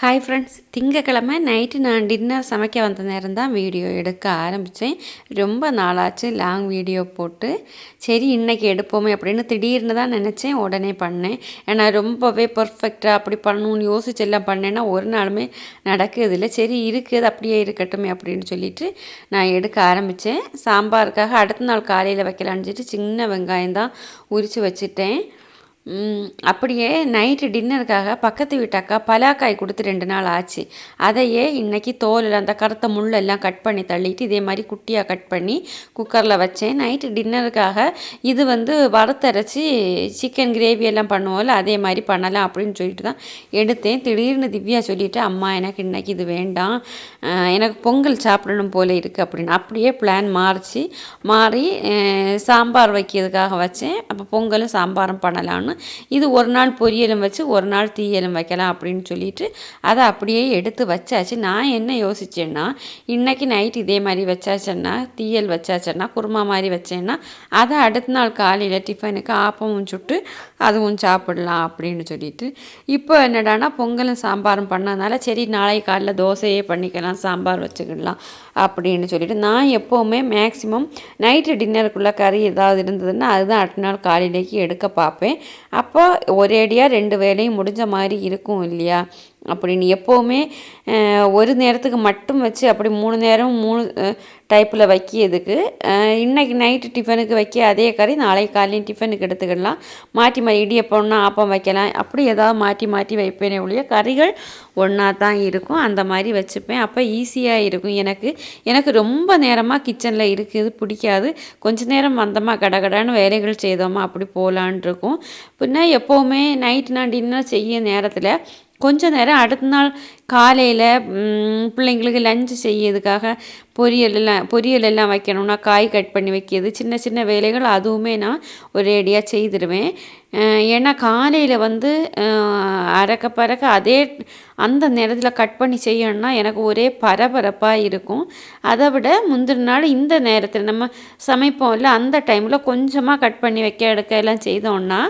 Hi friends திங்கக்கிழமை night நான் dinner சமைக்க வந்த நேரம் தான் வீடியோ எடுக்க ஆரம்பித்தேன் ரொம்ப நாளாச்சு லாங் வீடியோ போட்டு. சரி இன்றைக்கி எடுப்போமே அப்படின்னு திடீர்னு தான் நினச்சேன். உடனே பண்ணேன். ஏன்னா ரொம்பவே பர்ஃபெக்டாக அப்படி பண்ணணும்னு யோசிச்சு எல்லாம் பண்ணேன்னா ஒரு நாளுமே நடக்குது இல்லை. சரி இருக்குது அப்படியே இருக்கட்டுமே அப்படின்னு சொல்லிட்டு நான் எடுக்க ஆரம்பித்தேன் சாம்பாருக்காக அடுத்த நாள் காலையில் வைக்கலான்னு சொல்லிட்டு சின்ன வெங்காயம் தான் உரித்து வச்சுட்டேன். அப்படியே நைட்டு டின்னருக்காக பக்கத்து வீட்டாக்கா பலாக்காய் கொடுத்து ரெண்டு நாள் ஆச்சு. அதையே இன்றைக்கி தோலில் அந்த கருத்த முள்ளெல்லாம் கட் பண்ணி தள்ளிட்டு இதே மாதிரி குட்டியாக கட் பண்ணி குக்கரில் வச்சேன். நைட்டு டின்னருக்காக இது வந்து வறுத்தரைச்சி சிக்கன் கிரேவி எல்லாம் பண்ணுவோம்ல அதே மாதிரி பண்ணலாம் அப்படின்னு சொல்லிட்டு தான் எடுத்தேன். திடீர்னு திவ்யா சொல்லிட்டு அம்மா எனக்கு இன்றைக்கி இது வேண்டாம். எனக்கு பொங்கல் சாப்பிடணும் போல இருக்குது அப்படின்னு. அப்படியே பிளான் மாறிச்சு. மாறி சாம்பார் வைக்கிறதுக்காக வச்சேன். அப்போ பொங்கலும் சாம்பாரும் பண்ணலான்னு இது ஒரு நாள் பொரியலும் வச்சு ஒரு நாள் தீயலும் வைக்கலாம் அப்படின்னு சொல்லிட்டு அதை அப்படியே எடுத்து வச்சாச்சு. நான் என்ன யோசிச்சேன்னா இன்னைக்கு நைட் இதே மாதிரி வச்சாச்சேன்னா தீயல் வச்சாச்சேன்னா குருமா மாதிரி வச்சேன்னா அதை அடுத்த நாள் காலையில் டிஃபனுக்கு ஆப்பமும் சுட்டு அதுவும் சாப்பிடலாம் அப்படின்னு சொல்லிட்டு. இப்போ என்னடான்னா பொங்கலும் சாம்பாரும் பண்ணதுனால சரி நாளை காலைல தோசையே பண்ணிக்கலாம் சாம்பார் வச்சுக்கிடலாம் அப்படின்னு சொல்லிட்டு நான் எப்போவுமே மேக்ஸிமம் நைட்டு டின்னருக்குள்ளே கறி ஏதாவது இருந்ததுன்னா அதுதான் அடுத்த நாள் காலையிலேக்கு எடுக்க பார்ப்பேன். அப்போ ஒரேடியாக ரெண்டு வேலையும் முடிஞ்ச மாதிரி இருக்கும் இல்லையா? அப்படின்னு எப்போவுமே ஒரு நேரத்துக்கு மட்டும் வச்சு அப்படி மூணு நேரம் மூணு டைப்பில் வைக்கிறதுக்கு இன்றைக்கி நைட்டு டிஃபனுக்கு வைக்க அதே கறி நாளைக்கு காலையும் டிஃபனுக்கு எடுத்துக்கிடலாம். மாற்றி மாற்றி இடியப்பம்னா ஆப்பம் வைக்கலாம். அப்படி ஏதாவது மாற்றி மாற்றி வைப்பேனே ஒழிய கறிகள் ஒன்றா தான் இருக்கும். அந்த மாதிரி வச்சுப்பேன். அப்போ ஈஸியாக இருக்கும். எனக்கு எனக்கு ரொம்ப நேரமாக கிச்சனில் இருக்குது. பிடிக்காது. கொஞ்ச நேரம் வந்தோமா கடகடான்னு வேலைகள் செய்தோமா அப்படி போகலான் இருக்கும். பின்ன எப்போவுமே நைட் நான் டின்னர் செய்ய நேரத்தில் கொஞ்ச நேரம் அடுத்த நாள் காலையில் பிள்ளைங்களுக்கு லஞ்சு செய்யறதுக்காக பொரியல் எல்லாம் பொரியல் எல்லாம் வைக்கணும்னா காய் கட் பண்ணி வைக்கிறது சின்ன சின்ன வேலைகள் அதுவுமே நான் ஒரேடியாக செய்திருவேன். ஏன்னா காலையில் வந்து அரக்க அறக்க பறக்க அதே அந்த நேரத்தில் கட் பண்ணி செய்யணும்னா எனக்கு ஒரே பரபரப்பாக இருக்கும். அதை விட முந்தின நாள் இந்த நேரத்தில் நம்ம சமைப்போம்ல அந்த டைமில் கொஞ்சமாக கட் பண்ணி வைக்க எடுக்க எல்லாம் செய்தோன்னா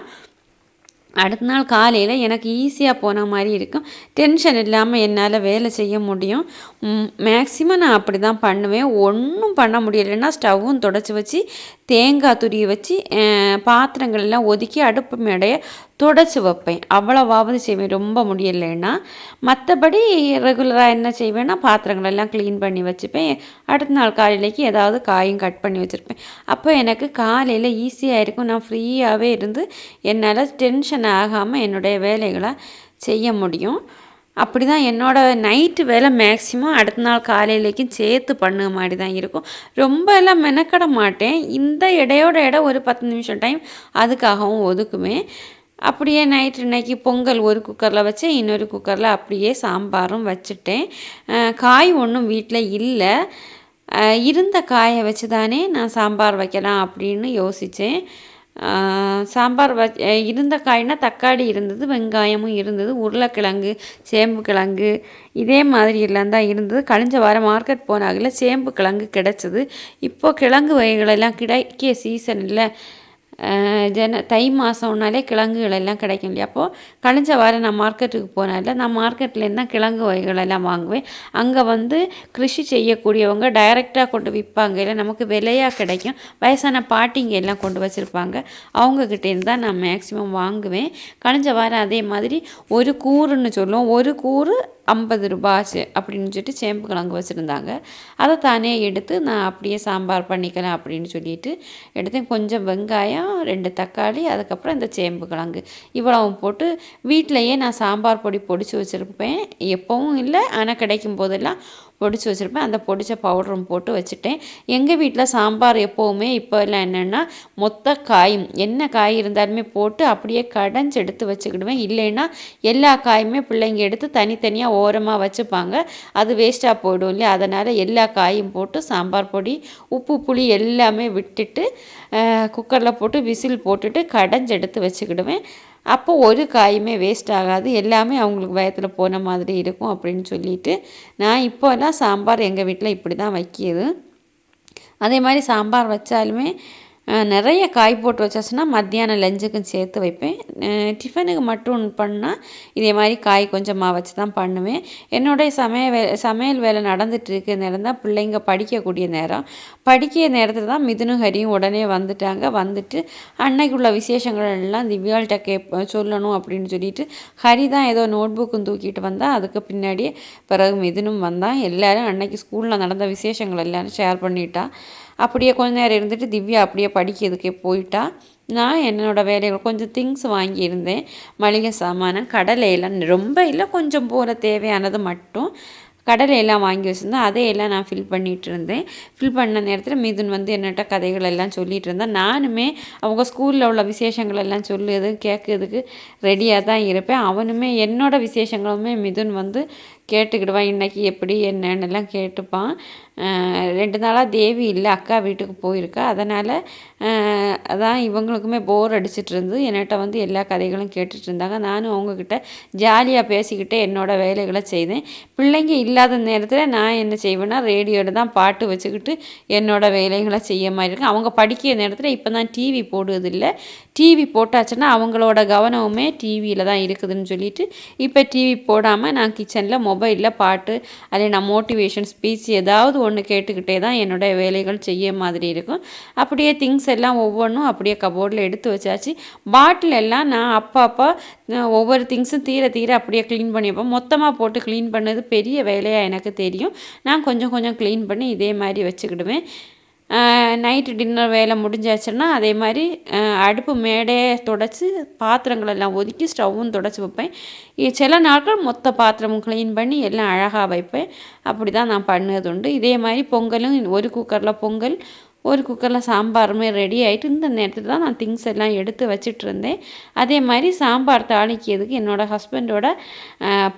அடுத்த நாள் காலையில் எனக்கு ஈஸியாக போன மாதிரி இருக்கும். டென்ஷன் இல்லாமல் என்னால் வேலை செய்ய முடியும். மேக்ஸிமம் நான் அப்படி தான் பண்ணுவேன். ஒன்றும் பண்ண முடியலைன்னா ஸ்டவ்வும் தொடச்சி வச்சு தேங்காய் துருவி வச்சு பாத்திரங்கள்லாம் ஒதுக்கி அடுப்பு மேடையை தொடச்சி வைப்பேன் அவ்வளவாவது செய்வேன். ரொம்ப முடியலைன்னா மற்றபடி ரெகுலராக என்ன செய்வேன்னா பாத்திரங்களெல்லாம் க்ளீன் பண்ணி வச்சுப்பேன். அடுத்த நாள் காலையிலேக்கு ஏதாவது காயும் கட் பண்ணி வச்சுருப்பேன். அப்போ எனக்கு காலையில் ஈஸியாக இருக்கும். நான் ஃப்ரீயாகவே இருந்து என்னால் டென்ஷன் ஆகாமல் என்னுடைய வேலைகளை செய்ய முடியும். அப்படி தான் என்னோடய நைட்டு வேலை மேக்ஸிமம் அடுத்த நாள் காலையிலேக்கும் சேர்த்து பண்ண மாதிரி தான் இருக்கும். ரொம்ப எல்லாம் மெனக்கட மாட்டேன். இந்த இடையோட இடம் ஒரு பத்து நிமிஷம் டைம் அதுக்காகவும் ஒதுக்குவேன். அப்படியே நைட் இன்னைக்கு பொங்கல் ஒரு குக்கரில் வச்சு இன்னொரு குக்கரில் அப்படியே சாம்பாரும் வச்சுட்டேன். காய் ஒன்றும் வீட்டில் இல்லை. இருந்த காயை வச்சு தானே நான் சாம்பார் வைக்கலாம் அப்படின்னு யோசித்தேன் சாம்பார் வ இருந்த காய்னா தக்காளி இருந்தது வெங்காயமும் இருந்தது உருளைக்கிழங்கு சேம்பு கிழங்கு இதே மாதிரி எல்லாம் தான் இருந்தது. கழிஞ்ச வாரம் மார்க்கெட் போனாகல சேம்பு கிழங்கு கிடச்சிது. இப்போது கிழங்கு வகைகளெல்லாம் கிடைக்க சீசன் இல்லை ஜன தை மாதம்னாலே கிழங்குகள் எல்லாம் கிடைக்கும் இல்லையா? அப்போது கழிஞ்ச வாரம் நான் மார்க்கெட்டுக்கு போனால நான் மார்க்கெட்லேருந்து தான் கிழங்கு வகைகள் எல்லாம் வாங்குவேன். அங்கே வந்து கிருஷி செய்யக்கூடியவங்க டைரெக்டாக கொண்டு விற்பாங்க. இல்லை நமக்கு விலையாக கிடைக்கும். வயசான பாட்டிங்க எல்லாம் கொண்டு வச்சுருப்பாங்க. அவங்கக்கிட்டேருந்து தான் நான் மேக்ஸிமம் வாங்குவேன். கழிஞ்ச வாரம் அதே மாதிரி ஒரு கூறுன்னு சொல்லுவோம். ஒரு கூறு ஐம்பது ரூபாச்சு அப்படின்னு சொல்லிட்டு சேம்பு கிழங்கு வச்சுருந்தாங்க. அதை தானே எடுத்து நான் அப்படியே சாம்பார் பண்ணிக்கலாம் அப்படின்னு சொல்லிட்டு எடுத்தேன். கொஞ்சம் வெங்காயம் ரெண்டு தக்காளி அதுக்கப்புறம் இந்த சேம்பு கிழங்கு. இவ்வளவும் போட்டு வீட்டிலையே நான் சாம்பார் பொடி பொடிச்சு வச்சுருப்பேன். எப்போவும் இல்லை ஆனால் கிடைக்கும் போதெல்லாம் பொடிச்சு வச்சுருப்பேன். அந்த பொடிச்ச பவுடரும் போட்டு வச்சுட்டேன். எங்கள் வீட்டில் சாம்பார் எப்போவுமே இப்போ எல்லாம் என்னென்னா மொத்த காயும் என்ன காய் இருந்தாலுமே போட்டு அப்படியே கடைஞ்செடுத்து வச்சுக்கிடுவேன். இல்லைன்னா எல்லா காயுமே பிள்ளைங்க எடுத்து தனித்தனியாக ஓரமாக வச்சுப்பாங்க. அது வேஸ்ட்டாக போயிடும் இல்லையா? அதனால் எல்லா காயும் போட்டு சாம்பார் பொடி உப்பு புளி எல்லாமே விட்டுட்டு குக்கரில் போட்டு விசில் போட்டுட்டு கடைஞ்செடுத்து வச்சுக்கிடுவேன். அப்போ ஒரு காயுமே வேஸ்ட் ஆகாது. எல்லாமே அவங்களுக்கு வயத்தில் போன மாதிரி இருக்கும் அப்படின்னு சொல்லிட்டு நான் இப்போல்லாம் சாம்பார் எங்கள் வீட்டில் இப்படி தான் வைக்கிது. அதே மாதிரி சாம்பார் வச்சாலுமே நிறைய காய் போட்டு வச்சாச்சுன்னா மத்தியானம் லஞ்சுக்கும் சேர்த்து வைப்பேன். டிஃபனுக்கு மட்டும் பண்ணால் இதே மாதிரி காய் கொஞ்சமாக வச்சு தான் பண்ணுவேன். என்னுடைய சமையல் வே சமையல் வேலை நடந்துகிட்டு இருக்க நேரம் தான் பிள்ளைங்க படிக்கக்கூடிய நேரம். படிக்கிற நேரத்தில் தான் மிதுனும் ஹரியும் உடனே வந்துட்டாங்க. வந்துட்டு அன்னைக்குள்ள விசேஷங்கள் எல்லாம் திவ்யாள்கிட்ட கே சொல்லணும் அப்படின்னு சொல்லிட்டு ஹரி தான் ஏதோ நோட் புக்கும் தூக்கிட்டு வந்தால் அதுக்கு பின்னாடியே பிறகு மிதுனும் வந்தான். எல்லோரும் அன்னைக்கு ஸ்கூலில் நடந்த விசேஷங்கள் எல்லோரும் ஷேர் பண்ணிட்டா. அப்படியே கொஞ்ச நேரம் இருந்துட்டு திவ்யா அப்படியே படிக்கிறதுக்கே போயிட்டா. நான் என்னோடய வேலைகள் கொஞ்சம் திங்ஸ் வாங்கியிருந்தேன். மளிகை சாமானம் கடலையெல்லாம் ரொம்ப இல்லை கொஞ்சம் போகிற தேவையானது மட்டும். கடலையெல்லாம் வாங்கி வச்சுருந்தேன். அதையெல்லாம் நான் ஃபில் பண்ணிகிட்டு இருந்தேன். ஃபில் பண்ண நேரத்தில் மிதுன் வந்து என்னட்ட கதைகள் எல்லாம் சொல்லிகிட்டு இருந்தேன் நானுமே அவங்க ஸ்கூலில் உள்ள விசேஷங்கள் எல்லாம் சொல்லுது கேட்குறதுக்கு ரெடியாக தான் இருப்பேன். அவனுமே என்னோடய விசேஷங்களுமே மிதுன் வந்து கேட்டுக்கிடுவான் இன்றைக்கி எப்படி என்னென்னலாம் கேட்டுப்பான். ரெண்டு நாளாக தேவி இல்லை அக்கா வீட்டுக்கு போயிருக்கா. அதனால் அதான் இவங்களுக்குமே போர் அடிச்சிட்டு இருந்து என்கிட்ட வந்து எல்லா கதைகளும் கேட்டுட்டு இருந்தாங்க நானும் அவங்கக்கிட்ட ஜாலியாக பேசிக்கிட்டே என்னோடய வேலைகளை செய்தேன். பிள்ளைங்க இல்லாத நேரத்தில் நான் என்ன செய்வேன்னா ரேடியோவில் தான் பாட்டு வச்சுக்கிட்டு என்னோடய வேலைகளை செய்ய மாதிரி இருக்கும். அவங்க படிக்கிற நேரத்தில் இப்போ தான் டிவி போடுவதில்லை. டிவி போட்டாச்சுன்னா அவங்களோட கவனமுமே டிவியில் தான் இருக்குதுன்னு சொல்லிட்டு இப்போ டிவி போடாமல் நான் கிச்சனில் மொபைலில் பாட்டு அதில் நான் மோட்டிவேஷன் ஸ்பீச் ஏதாவது ஒன்று கேட்டுக்கிட்டே தான் என்னோடய வேலைகள் செய்ய மாதிரி இருக்கும். அப்படியே திங்ஸ் எல்லாம் ஒவ்வொரு ஒவ்வொன்றும் அப்படியே கபோர்டில் எடுத்து வச்சாச்சு. பாட்டில் எல்லாம் நான் அப்போ அப்போ ஒவ்வொரு திங்ஸும் தீர தீர அப்படியே க்ளீன் பண்ணி வைப்போம் மொத்தமாக போட்டு க்ளீன் பண்ணது பெரிய வேலையாக எனக்கு தெரியும். நான் கொஞ்சம் கொஞ்சம் க்ளீன் பண்ணி இதே மாதிரி வச்சுக்கிடுவேன். நைட்டு டின்னர் வேலை முடிஞ்சாச்சுன்னா அதே மாதிரி அடுப்பு மேடையை தொடச்சி பாத்திரங்கள் எல்லாம் ஒதுக்கி ஸ்டவ்வும் தொடச்சி வைப்பேன். சில நாட்கள் மொத்த பாத்திரமும் க்ளீன் பண்ணி எல்லாம் அழகாக வைப்பேன். அப்படி தான் நான் பண்ணது உண்டு இதே மாதிரி பொங்கலும் ஒரு குக்கரில் பொங்கல் ஒரு குக்கரில் சாம்பாருமே ரெடி ஆகிட்டு இந்த நேரத்தில் தான் நான் திங்ஸ் எல்லாம் எடுத்து வச்சிட்ருந்தேன் அதே மாதிரி சாம்பார் தாளிக்கிறதுக்கு என்னோடய ஹஸ்பண்டோட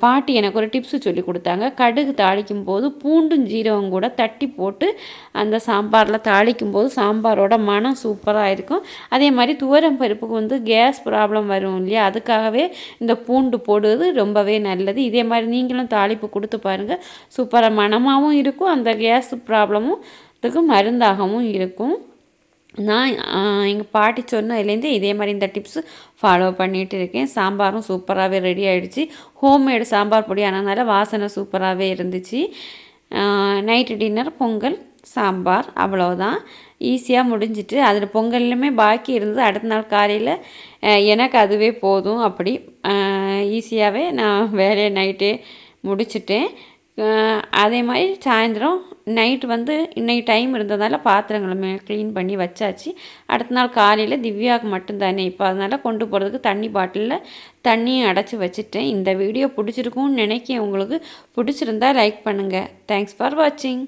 பாட்டி எனக்கு ஒரு டிப்ஸு சொல்லி கொடுத்தாங்க. கடுகு தாளிக்கும் போது பூண்டும் ஜீரகம் கூட தட்டி போட்டு அந்த சாம்பாரில் தாளிக்கும் போது சாம்பாரோட மனம் சூப்பராக இருக்கும். அதே மாதிரி துவரம் பருப்புக்கு வந்து கேஸ் ப்ராப்ளம் வரும் இல்லையா? அதுக்காகவே இந்த பூண்டு போடுவது ரொம்பவே நல்லது. இதே மாதிரி நீங்களும் தாளிப்பு கொடுத்து பாருங்கள் சூப்பராக மனமாகவும் இருக்கும். அந்த கேஸ் ப்ராப்ளமும் இதுக்கு மருந்தாகவும் இருக்கும். நான் எங்கள் பாட்டி சொன்னதுலேருந்து இதே மாதிரி இந்த டிப்ஸு ஃபாலோ பண்ணிகிட்டு இருக்கேன். சாம்பாரும் சூப்பராகவே ரெடி ஆகிடுச்சு ஹோம்மேடு சாம்பார் பொடி ஆனதுனால வாசனை சூப்பராகவே இருந்துச்சு. நைட்டு டின்னர் பொங்கல் சாம்பார் அவ்வளோதான் ஈஸியாக முடிஞ்சிட்டு அதில் பொங்கல்லுமே பாக்கி இருந்தது. அடுத்த நாள் காலையில் எனக்கு அதுவே போதும் அப்படி. ஈஸியாகவே நான் வேலையை நைட்டே முடிச்சுட்டேன். அதே மாதிரி சாயந்தரம் நைட் வந்து இன்றைக்கி டைம் இருந்ததால் பாத்திரங்களுமே க்ளீன் பண்ணி வச்சாச்சு. அடுத்த நாள் காலையில் திவ்யாவுக்கு மட்டும்தானே. இப்போ அதனால் கொண்டு போகிறதுக்கு தண்ணி பாட்டிலில் தண்ணியும் அடைச்சி வச்சுட்டேன். இந்த வீடியோ பிடிச்சிருக்கும்னு நினைக்க உங்களுக்கு பிடிச்சிருந்தா லைக் பண்ணுங்கள் தேங்க்ஸ் ஃபார் வாட்சிங்